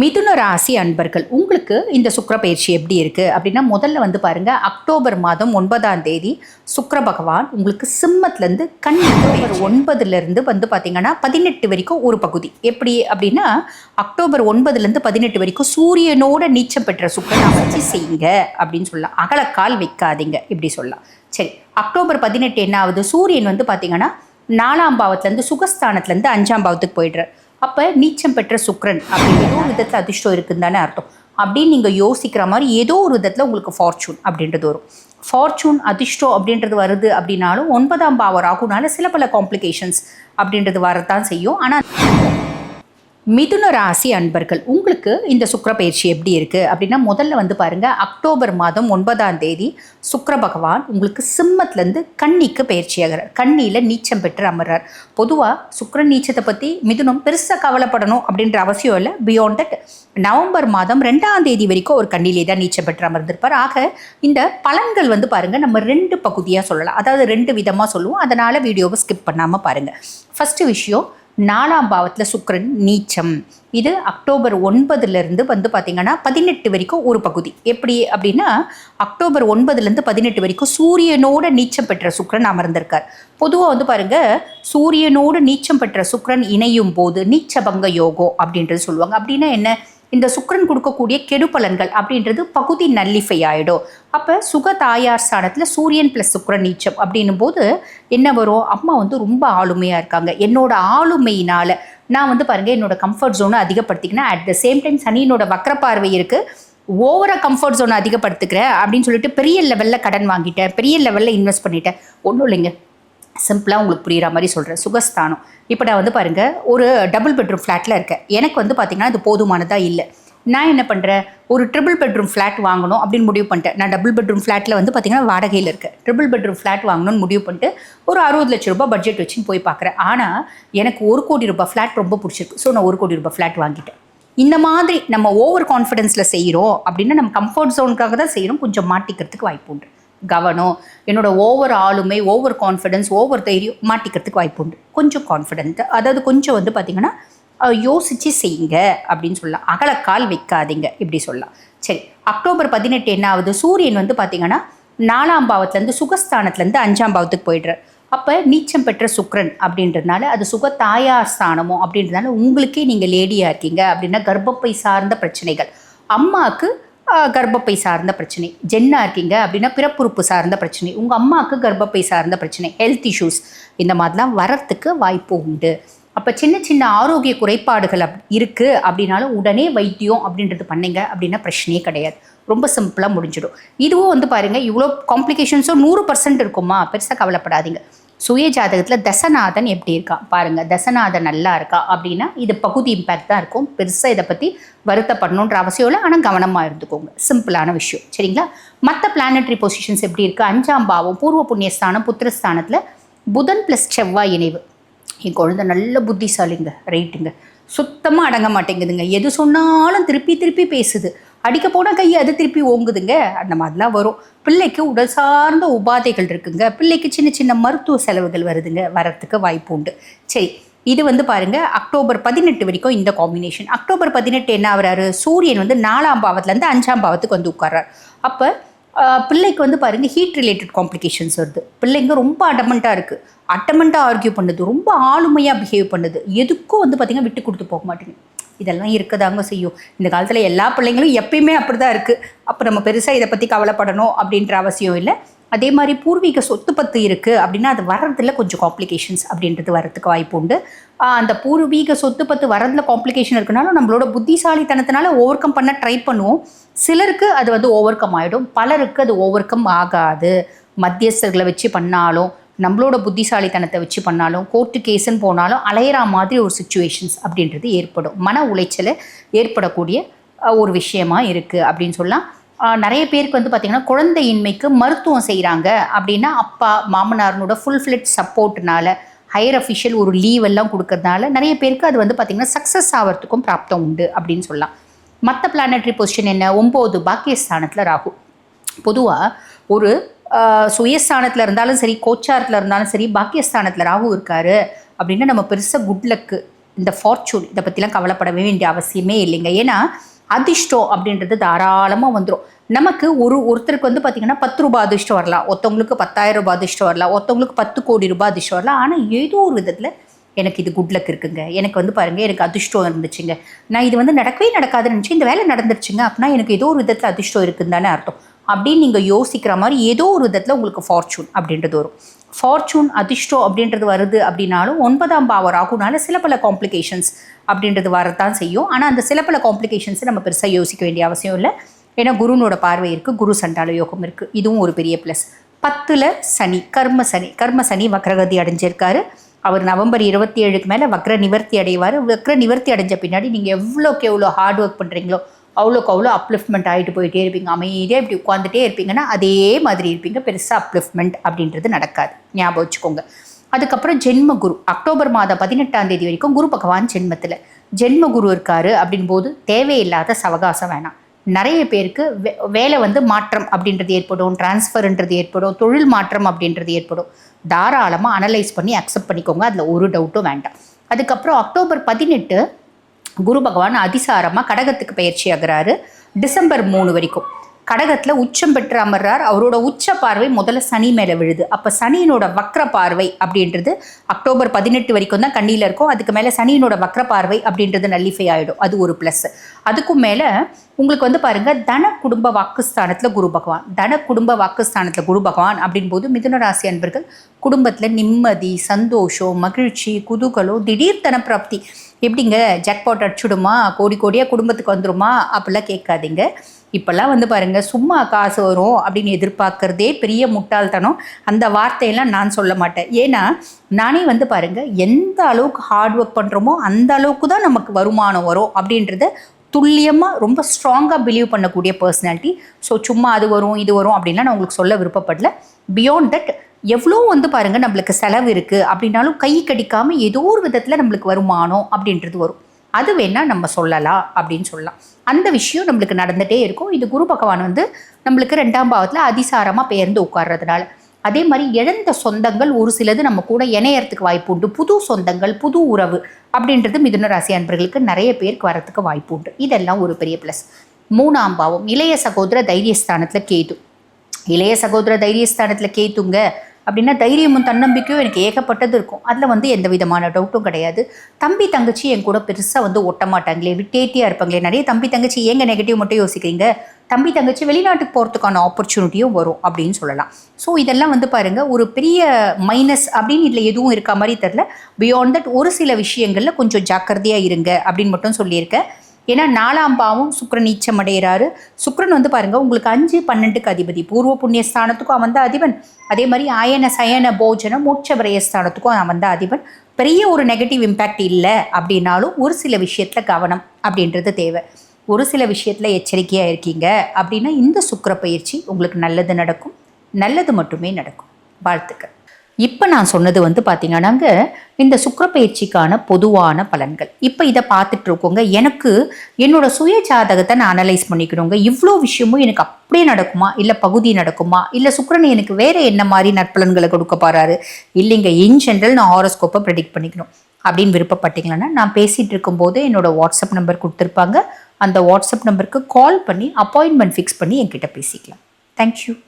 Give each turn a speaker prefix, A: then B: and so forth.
A: மிதுன ராசி அன்பர்கள் உங்களுக்கு இந்த சுக்கிர பயிற்சி எப்படி இருக்குது அப்படின்னா முதல்ல வந்து பாருங்கள் அக்டோபர் மாதம் ஒன்பதாம் தேதி சுக்கர பகவான் உங்களுக்கு சிம்மத்துலேருந்து கன்னியாகுமரி ஒன்பதுலேருந்து வந்து பார்த்தீங்கன்னா பதினெட்டு வரைக்கும் ஒரு பகுதி. எப்படி அப்படின்னா அக்டோபர் ஒன்பதுலேருந்து பதினெட்டு வரைக்கும் சூரியனோட நீச்சம் பெற்ற சுக்கரன் அமைச்சு செய்யுங்க அப்படின்னு சொல்லலாம். அகலக்கால் வைக்காதீங்க இப்படி சொல்லலாம். சரி அக்டோபர் பதினெட்டு என்ன ஆகுது சூரியன் வந்து பார்த்தீங்கன்னா நாலாம் பாவத்துலேருந்து சுகஸ்தானத்துலேருந்து அஞ்சாம் பாவத்துக்கு போயிடுறார். அப்போ நீச்சம் பெற்ற சுக்ரன் அப்படி ஏதோ ஒரு விதத்தில் அதிர்ஷ்டம் இருக்குன்னு தானே அர்த்தம். அப்படின்னு நீங்கள் யோசிக்கிற மாதிரி ஏதோ ஒரு விதத்தில் உங்களுக்கு ஃபார்ச்சூன் அப்படின்றது வரும். ஃபார்ச்சூன் அதிர்ஷ்டம் அப்படின்றது வருது அப்படின்னாலும் ஒன்பதாம் பாவம் ராகுனால சில பல காம்ப்ளிகேஷன்ஸ் அப்படின்றது வரத்தான் செய்யும். ஆனால் மிதுன ராசி அன்பர்கள் உங்களுக்கு இந்த சுக்கிர பயிற்சி எப்படி இருக்குது அப்படின்னா முதல்ல வந்து பாருங்கள் அக்டோபர் மாதம் ஒன்பதாம் தேதி சுக்கர பகவான் உங்களுக்கு சிம்மத்துலேருந்து கன்னிக்கு பயிற்சி ஆகிறார். நீச்சம் பெற்று அமர்றார். பொதுவாக சுக்கர நீச்சத்தை பற்றி மிதுனம் பெருசாக கவலைப்படணும் அப்படின்ற அவசியம் இல்லை. பியாண்ட் தட் நவம்பர் மாதம் ரெண்டாம் தேதி வரைக்கும் ஒரு கண்ணிலே தான் நீச்சம் பெற்று அமர்ந்திருப்பார். ஆக இந்த பலன்கள் வந்து பாருங்கள் நம்ம ரெண்டு பகுதியாக சொல்லலாம். அதாவது ரெண்டு விதமாக சொல்லுவோம். அதனால் வீடியோவை ஸ்கிப் பண்ணாமல் பாருங்கள் ஃபஸ்ட்டு விஷயம் நாலாம் பாவத்தில் சுக்கரன் நீச்சம். இது அக்டோபர் ஒன்பதுலேருந்து வந்து பார்த்திங்கன்னா பதினெட்டு வரைக்கும் ஒரு பகுதி. எப்படி அப்படின்னா அக்டோபர் ஒன்பதுலேருந்து பதினெட்டு வரைக்கும் சூரியனோட நீச்சம் பெற்ற சுக்கரன் அமர்ந்திருக்கார். பொதுவாக வந்து பாருங்க சூரியனோடு நீச்சம் பெற்ற சுக்கரன் இணையும் போது நீச்சபங்க யோகோ அப்படின்றது சொல்லுவாங்க. அப்படின்னா என்ன? இந்த சுக்கரன் கொடுக்கக்கூடிய கெடுபலன்கள் அப்படின்றது பகுதி நல்லிஃபை ஆகிடும் அப்போ சுக தாயார் ஸ்தானத்தில் சூரியன் ப்ளஸ் சுக்கிரன் நீச்சம் அப்படின்னும் போது என்ன வரும்? அம்மா வந்து ரொம்ப ஆளுமையாக இருக்காங்க. என்னோட ஆளுமையினால் நான் வந்து பாருங்கள் என்னோட கம்ஃபர்ட் ஜோனை அதிகப்படுத்திக்கினா அட் த சேம் டைம் சனியினோட வக்கர பார்வை இருக்குது ஓவராக கம்ஃபர்ட் ஜோனை அதிகப்படுத்துக்கிறேன் அப்படின்னு சொல்லிட்டு பெரிய லெவலில் கடன் வாங்கிட்டேன். பெரிய லெவலில் இன்வெஸ்ட் பண்ணிட்டேன். ஒன்றும் இல்லைங்க. சிம்பிளாக உங்களுக்கு புரிகிற மாதிரி சொல்கிறேன் சுகஸ்தானம். இப்போ நான் வந்து பாருங்கள் ஒரு டபுள் பெட்ரூம் ஃப்ளாட்டில் இருக்கேன். எனக்கு வந்து பார்த்திங்கன்னா அது போதுமானதாக இல்லை. நான் என்ன பண்ணுறேன் ஒரு ட்ரிபிள் பெட்ரூம் ஃப்ளாட் வாங்கணும் அப்படின்னு முடிவு பண்ணிட்டேன். நான் டபுள் பெட்ரூம் ஃப்ளாட்டில் வந்து பார்த்திங்கன்னா வாடகையில் இருக்கேன். ட்ரிபிள் பெட்ரூம் ஃப்ளாட் வாங்கணும்னு முடிவு பண்ணிட்டு ஒரு அறுபது லட்ச ரூபாய் பட்ஜெட் வச்சுன்னு போய் பார்க்குறேன் ஆனால் எனக்கு ஒரு கோடி ரூபாய் ஃப்ளாட் ரொம்ப பிடிச்சிருக்கு. ஸோ நான் ஒரு கோடி ரூபாய் ஃப்ளாட் வாங்கிட்டேன். இந்த மாதிரி நம்ம ஓவர் கான்ஃபிடென்ஸில் செய்கிறோம் அப்படின்னா நம்ம கம்ஃபர்ட் ஜோனுக்காக தான் செய்கிறோம் கொஞ்சம் மாட்டிக்கிறதுக்கு வாய்ப்பு உண்டு. கவனம் என்னோட ஓவர் ஆளுமை ஓவர் கான்ஃபிடென்ஸ் ஓவர் தைரியம் மாட்டிக்கிறதுக்கு வாய்ப்பு உண்டு. கொஞ்சம் கான்ஃபிடென்ட் அதாவது கொஞ்சம் வந்து பார்த்திங்கன்னா யோசித்து செய்யுங்க அப்படின்னு சொல்லலாம். அகலக்கால் வைக்காதீங்க இப்படி சொல்லலாம். சரி அக்டோபர் பதினெட்டு என்ன ஆகுது சூரியன் வந்து பார்த்திங்கன்னா நாலாம் பாவத்துலேருந்து சுகஸ்தானத்துலேருந்து அஞ்சாம் பாவத்துக்கு போயிடுறார். அப்போ நீச்சம் பெற்ற சுக்ரன் அப்படின்றதுனால அது சுக தாயார் ஸ்தானமோ அப்படின்றதுனால உங்களுக்கே நீங்கள் லேடியாக இருக்கீங்க அப்படின்னா கர்ப்பப்பை சார்ந்த பிரச்சனைகள். அம்மாவுக்கு கர்ப்பப்பை சார்ந்த பிரச்சனை. ஜென்னா இருக்கீங்க அப்படின்னா பிறப்புறுப்பு சார்ந்த பிரச்சனை. உங்கள் அம்மாவுக்கு கர்ப்பப்பை சார்ந்த பிரச்சனை. ஹெல்த் இஷ்யூஸ் இந்த மாதிரிலாம் வரத்துக்கு வாய்ப்பு உண்டு. அப்போ சின்ன சின்ன ஆரோக்கிய குறைபாடுகள் அப் இருக்குது அப்படின்னாலும் உடனே வைத்தியம் அப்படின்றது பண்ணீங்க அப்படின்னா பிரச்சனையே கிடையாது. ரொம்ப சிம்பிளாக முடிஞ்சிடும். இதுவும் வந்து பாருங்கள் இவ்வளோ காம்ப்ளிகேஷன்ஸும் நூறு பர்சன்ட் இருக்குமா? பெருசாக கவலைப்படாதீங்க. சுய ஜாதகத்தில் தசநாதன் எப்படி இருக்கா? பாருங்கள் தசநாதன் நல்லா இருக்கா அப்படின்னா இது பகுதி இம்பேக்ட் தான் இருக்கும். பெருசாக இதை பற்றி வருத்தப்படணுன்ற அவசியம் இல்லை. ஆனால் கவனமாக இருந்துக்கோங்க. சிம்பிளான விஷயம். சரிங்களா? மற்ற பிளானட்ரி பொசிஷன்ஸ் எப்படி இருக்குது அஞ்சாம் பாவம் பூர்வ புண்ணியஸ்தானம் புத்திரஸ்தானத்தில் புதன் ப்ளஸ் செவ்வாய் இணைவு. என் குழந்தை நல்ல புத்திசாலிங்க ரைட்டுங்க சுத்தமாக அடங்க மாட்டேங்குதுங்க. எது சொன்னாலும் திருப்பி திருப்பி பேசுது. அடிக்க போனால் கை அது திருப்பி ஓங்குதுங்க. அந்த மாதிரிலாம் வரும். பிள்ளைக்கு உடல் சார்ந்த உபாதைகள் இருக்குங்க. பிள்ளைக்கு சின்ன சின்ன மருத்துவ செலவுகள் வருதுங்க. வரத்துக்கு வாய்ப்பு உண்டு. சரி இது வந்து பாருங்க. அக்டோபர் பதினெட்டு வரைக்கும் இந்த காம்பினேஷன் அக்டோபர் பதினெட்டு என்ன ஆகிறாரு? சூரியன் வந்து நாலாம் பாவத்துலேருந்து அஞ்சாம் பாவத்துக்கு வந்து உட்கார்றார். அப்போ பிள்ளைக்கு வந்து பாருங்க ஹீட் ரிலேட்டட் காம்ப்ளிகேஷன்ஸ் வருது. பிள்ளைங்க ரொம்ப அடமெண்ட்டாக இருக்குது அட்டமெண்ட்டாக ஆர்கியூ பண்ணுது. ரொம்ப ஆளுமையாக பிஹேவ் பண்ணுது. எதுக்கும் வந்து பார்த்திங்கன்னா விட்டு கொடுத்து போக மாட்டேங்குது. இதெல்லாம் இருக்க தாங்க செய்யும். இந்த காலத்தில் எல்லா பிள்ளைங்களும் எப்பயுமே அப்படி தான் இருக்குது அப்போ நம்ம பெருசாக இதை பற்றி கவலைப்படணும் அப்படின்ற அவசியம் இல்லை. அதே மாதிரி பூர்வீக சொத்து பத்து இருக்குது அப்படின்னா அது வர்றதில் கொஞ்சம் காம்ப்ளிகேஷன்ஸ் அப்படின்றது வரதுக்கு வாய்ப்பு உண்டு. அந்த பூர்வீக சொத்து பத்து வரதுல காம்ப்ளிகேஷன் இருக்குனாலும் நம்மளோட புத்திசாலித்தனத்தினால ஓவர் கம் பண்ண ட்ரை பண்ணுவோம். சிலருக்கு அது வந்து ஓவர் கம் ஆகிடும் பலருக்கு அது ஓவர் கம் ஆகாது. மத்தியஸ்தர்களை வச்சு பண்ணாலும் நம்மளோட புத்திசாலித்தனத்தை வச்சு பண்ணாலும் கோர்ட்டு கேஸுன்னு போனாலும் அலையிற மாதிரி ஒரு சுச்சுவேஷன்ஸ் அப்படின்றது ஏற்படும். மன உளைச்சலை ஏற்படக்கூடிய ஒரு விஷயமா இருக்குது அப்படின்னு சொல்லலாம். நிறைய பேருக்கு வந்து பார்த்திங்கன்னா குழந்தையின்மைக்கு மருத்துவம் செய்கிறாங்க அப்படின்னா அப்பா மாமனாரனோட ஃபுல் ஃப்ளெட் சப்போர்ட்னால ஹையர் அஃபிஷியல் ஒரு லீவ் எல்லாம் கொடுக்கறதுனால நிறைய பேருக்கு அது வந்து பார்த்திங்கன்னா சக்ஸஸ் ஆகிறதுக்கும் பிராப்தம் உண்டு அப்படின்னு சொல்லலாம். மற்ற பிளானட்ரி பொசிஷன் என்ன? ஒம்பது பாக்கியஸ்தானத்தில் ராகு. பொதுவாக ஒரு சுயஸ்தானத்தில் இருந்தாலும் சரி கோச்சாரத்தில் இருந்தாலும் சரி பாக்கியஸ்தானத்தில் ராகு இருக்காரு அப்படின்னா நம்ம பெருசாக குட் லக்கு இந்த ஃபார்ச்சூன் இதை பற்றிலாம் கவலைப்பட வேண்டிய அவசியமே இல்லைங்க. ஏன்னா அதிர்ஷ்டம் அப்படின்றது தாராளமாக வந்துடும் நமக்கு ஒரு ஒருத்தருக்கு வந்து பார்த்திங்கன்னா பத்து ரூபாய் அதிர்ஷ்டம் வரலாம். ஒருத்தவங்களுக்கு பத்தாயிரம் ரூபாய் அதிர்ஷ்டம் வரலாம். ஒருத்தவங்களுக்கு பத்து கோடி ரூபாய் அதிர்ஷ்டம் வரலாம். ஆனால் ஏதோ ஒரு விதத்தில் எனக்கு இது குட் லக் இருக்குங்க. எனக்கு வந்து பாருங்கள் எனக்கு அதிர்ஷ்டம் இருந்துச்சுங்க. நான் இது வந்து நடக்கவே நடக்காதுன்னு நினச்சி இந்த வேலை நடந்துருச்சுங்க அப்படின்னா எனக்கு ஏதோ ஒரு விதத்தில் அதிர்ஷ்டம் இருக்குன்னு தானே அர்த்தம். அப்படின்னு நீங்கள் யோசிக்கிற மாதிரி ஏதோ ஒரு விதத்தில் உங்களுக்கு ஃபார்ச்சூன் அப்படின்றது வரும். ஃபார்ச்சூன் அதிர்ஷ்டம் அப்படின்றது வருது அப்படின்னாலும் ஒன்பதாம் பாவர் ஆகுனால சில பல காம்ப்ளிகேஷன்ஸ் அப்படின்றது வரதான் செய்யும். ஆனால் அந்த சில பல காம்ப்ளிகேஷன்ஸை நம்ம பெருசாக யோசிக்க வேண்டிய அவசியம் இல்லை. ஏன்னா குருனோட பார்வை இருக்குது குரு சண்டால யோகம் இருக்குது இதுவும் ஒரு பெரிய ப்ளஸ் பத்தில் சனி கர்ம சனி கர்ம சனி வக்ரகதி அடைஞ்சிருக்காரு. அவர் நவம்பர் இருபத்தி ஏழுக்கு மேலே வக்ர நிவர்த்தி அடைவார். வக்ர நிவர்த்தி அடைஞ்ச பின்னாடி நீங்கள் எவ்வளோக்கு எவ்வளோ ஹார்ட் ஒர்க் பண்ணுறீங்களோ அவ்வளோக்கு அவ்வளோ அப்லிஃப்ட்மெண்ட் ஆகிட்டு போயிட்டே இருப்பீங்க. அமைதியாக இப்படி உட்காந்துட்டே இருப்பீங்கன்னா அதே மாதிரி இருப்பீங்க. பெருசாக அப்லிஃப்ட்மெண்ட் அப்படின்றது நடக்காது. ஞாபகம் வச்சுக்கோங்க. அதுக்கப்புறம் ஜென்ம குரு அக்டோபர் மாதம் பதினெட்டாம் தேதி வரைக்கும் குரு பகவான் ஜென்மத்தில். ஜென்ம குரு இருக்காரு அப்படின் போது தேவையில்லாத சவகாசம் வேணாம். நிறைய பேருக்கு வே வேலை வந்து மாற்றம் அப்படின்றது ஏற்படும். டிரான்ஸ்ஃபர்ன்றது ஏற்படும். தொழில் மாற்றம் அப்படின்றது ஏற்படும். தாராளமாக அனலைஸ் பண்ணி அக்செப்ட் பண்ணிக்கோங்க. அதில் ஒரு டவுட்டும் வேண்டாம். அதுக்கப்புறம் அக்டோபர் பதினெட்டு குரு பகவான் அதிசாரமாக கடகத்துக்கு பயிற்சி ஆகிறாரு டிசம்பர் மூணு வரைக்கும். கடகத்தில் உச்சம் பெற்று அமர்றார். அவரோட உச்ச பார்வை முதல்ல சனி மேலே விழுது. அப்போ சனியினோட வக்ர பார்வை அப்படின்றது அக்டோபர் பதினெட்டு வரைக்கும் தான் கண்ணியில் இருக்கும். அதுக்கு மேலே சனியினோட வக்ர பார்வை அப்படின்றது நல்லிஃபை ஆகிடும் அது ஒரு ப்ளஸ் அதுக்கும் மேலே உங்களுக்கு வந்து பாருங்கள் தன குடும்ப வாக்குஸ்தானத்தில் குரு பகவான். தன குடும்ப வாக்குஸ்தானத்தில் குரு பகவான் அப்படின்போது மிதுன ராசி அன்பர்கள் குடும்பத்தில் நிம்மதி சந்தோஷம் மகிழ்ச்சி குதூகலம் திடீர் தனப்பிராப்தி. எப்படிங்க? ஜாக்பாட் அடிச்சுடுமா? கோடி கோடியாக குடும்பத்துக்கு வந்துருமா? அப்படிலாம் கேட்காதீங்க. இப்போல்லாம் வந்து பாருங்கள் சும்மா காசு வரும் அப்படின்னு எதிர்பார்க்குறதே பெரிய முட்டாள்தனம். அந்த வார்த்தையெல்லாம் நான் சொல்ல மாட்டேன். ஏன்னா நானே வந்து பாருங்கள் எந்த அளவுக்கு ஹார்ட் ஒர்க் பண்ணுறோமோ அந்த அளவுக்கு தான் நமக்கு வருமானம் வரும் அப்படின்றத துல்லியமாக ரொம்ப ஸ்ட்ராங்காக பிலீவ் பண்ணக்கூடிய பர்சனாலிட்டி ஸோ சும்மா அது வரும் இது வரும் அப்படின்லாம் நான் உங்களுக்கு சொல்ல விருப்பப்படல. பியாண்ட் தட் எவ்வளோ வந்து பாருங்கள் நம்மளுக்கு செலவு இருக்குது அப்படின்னாலும் கை கடிக்காமல் ஏதோ ஒரு விதத்தில் நம்மளுக்கு வருமானம் அப்படின்றது வரும். அது வேணால் நம்ம சொல்லலாம் அப்படின்னு சொல்லலாம். அந்த விஷயம் நம்மளுக்கு நடந்துகிட்டே இருக்கும். இது குரு பகவான் வந்து நம்மளுக்கு ரெண்டாம் பாவத்தில் அதிசாரமாக பெயர்ந்து உட்கார்றதுனால. அதே மாதிரி இழந்த சொந்தங்கள் ஒரு சிலது நம்ம கூட இணையறதுக்கு வாய்ப்பு உண்டு. புது சொந்தங்கள் புது உறவு அப்படின்றது மிதுன ராசி அன்பர்களுக்கு நிறைய பேருக்கு வரத்துக்கு வாய்ப்பு உண்டு. இதெல்லாம் ஒரு பெரிய ப்ளஸ் மூணாம் பாவம் இளைய சகோதர தைரியஸ்தானத்தில் கேது. இளைய சகோதர தைரியஸ்தானத்தில் கேத்துங்க அப்படின்னா தைரியமும் தன்னம்பிக்கையும் எனக்கு ஏகப்பட்டது இருக்கும். அதில் வந்து எந்த விதமான டவுட்டும் கிடையாது. தம்பி தங்கச்சி என் கூட பெருசாக வந்து ஒட்ட மாட்டாங்களே விட்டேட்டியாக இருப்பாங்களே நிறைய தம்பி தங்கச்சி ஏங்க நெகட்டிவ் மட்டும் யோசிக்கிறீங்க? தம்பி தங்கச்சி வெளிநாட்டுக்கு போகிறதுக்கான ஆப்பர்ச்சுனிட்டியும் வரும் அப்படின்னு சொல்லலாம். ஸோ இதெல்லாம் வந்து பாருங்கள் ஒரு பெரிய மைனஸ் அப்படின்னு இதில் எதுவும் இருக்க மாதிரி தெரில பியாண்ட் தட் ஒரு சில விஷயங்களில் கொஞ்சம் ஜாக்கிரதையாக இருங்க அப்படின்னு மட்டும் சொல்லியிருக்கேன். ஏன்னா நாலாம் பாவம் சுக்கரன் நீச்சம் அடைகிறாரு சுக்கரன் வந்து பாருங்க உங்களுக்கு அஞ்சு பன்னெண்டுக்கு அதிபதி. பூர்வ புண்ணிய ஸ்தானத்துக்கும் அவன் தான் அதிபன். அதே மாதிரி ஆயன சயன போஜன மோட்ச விரயஸ்தானத்துக்கும் அவன் தான் அதிபன். பெரிய ஒரு நெகட்டிவ் இம்பேக்ட் இல்லை அப்படின்னாலும் ஒரு சில விஷயத்தில் கவனம் அப்படின்றது தேவை. ஒரு சில விஷயத்தில் எச்சரிக்கையாக இருக்கீங்க அப்படின்னா இந்த சுக்கர பயிற்சி உங்களுக்கு நல்லது நடக்கும். நல்லது மட்டுமே நடக்கும். வாழ்த்துக்கள். இப்போ நான் சொன்னது வந்து பார்த்தீங்கன்னாங்க இந்த சுக்கரப்பயிற்சிக்கான பொதுவான பலன்கள். இப்போ இதை பார்த்துட்டு இருக்கோங்க. எனக்கு என்னோட சுய ஜாதகத்தை நான் அனலைஸ் பண்ணிக்கணுங்க. இவ்வளோ விஷயமும் எனக்கு அப்படியே நடக்குமா? இல்லை பகுதி நடக்குமா? இல்லை சுக்கரன் எனக்கு வேற என்ன மாதிரி நற்பலன்களை கொடுக்க போறாரு? இல்லைங்க இன் ஜென்ரல் நான் ஹாரோஸ்கோப்பை ப்ரெடிக்ட் பண்ணிக்கணும். அப்படின்னு விருப்பப்பட்டீங்கன்னா நான் பேசிகிட்டு இருக்கும்போது என்னோட வாட்ஸ்அப் நம்பர் கொடுத்துருப்பாங்க. அந்த வாட்ஸ்அப் நம்பருக்கு கால் பண்ணி அப்பாயின்மெண்ட் ஃபிக்ஸ் பண்ணி என்கிட்ட பேசிக்கலாம். தேங்க்யூ